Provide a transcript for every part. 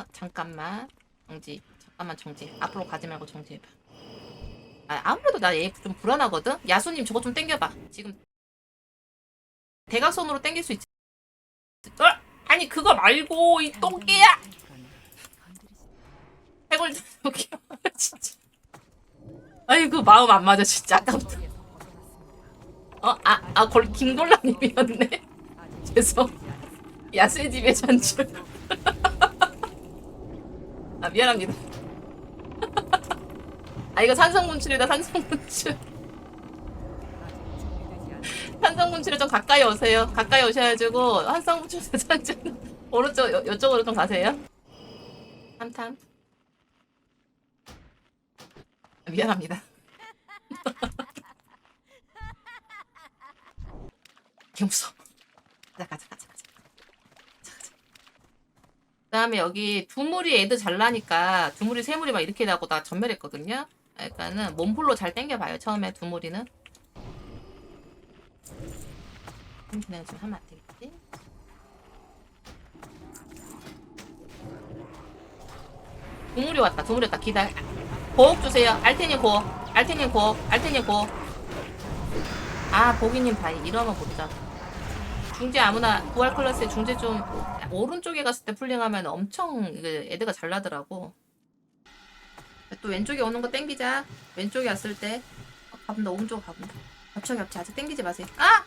어, 잠깐만. 정지. 잠깐만 정지. 앞으로 가지 말고 정지해봐. 아, 아무래도 나 얘 좀 불안하거든? 야수님 저거 좀 땡겨봐. 지금 대각선으로 땡길 수 있지? 어? 아니 그거 말고 이 똥개야! 해골 여기 진짜. 아이고 마음 안 맞아 진짜. 아까부터. 어 아아 걸 김돌라님이었네? 죄송. 야수의 집에 잔줄 아 미안합니다 아 이거 산성분출이다 산성분출. 산성분출에 좀 가까이 오세요. 가까이 오셔가지고 산성분출 산출 오른쪽 요, 요쪽으로 좀 가세요. 삼탐 아, 미안합니다. 가자 가자 가자 그다음에 여기 두물이 애들 잘 나니까 두물이 세물이 막 이렇게 나고 나 전멸했거든요. 그러니까는 몸풀로 잘 당겨봐요. 처음에 두물이는. 그냥 좀 하면 안 되겠지? 두물이 왔다. 두물이 왔다. 기다려. 고옥 주세요. 알테님 고옥. 알테님 고옥. 알테님 고옥. 아 보기님 바이 이러면 못 잡 중재 아무나 부활 클래스에 중재 좀 오른쪽에 갔을 때 풀링하면 엄청 애드가 잘 나더라고. 또 왼쪽에 오는 거 땡기자. 왼쪽에 왔을 때 어, 가본다 오른쪽 가본다. 겹쳐 겹쳐 아직 땡기지 마세요. 아!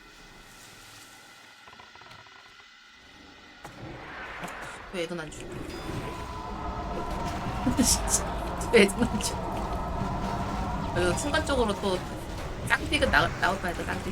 왜 애도 난 줄? 진짜 왜 애도 난 줄? 어, 순간적으로 또 나, 나올 뻔했다 쌍띠.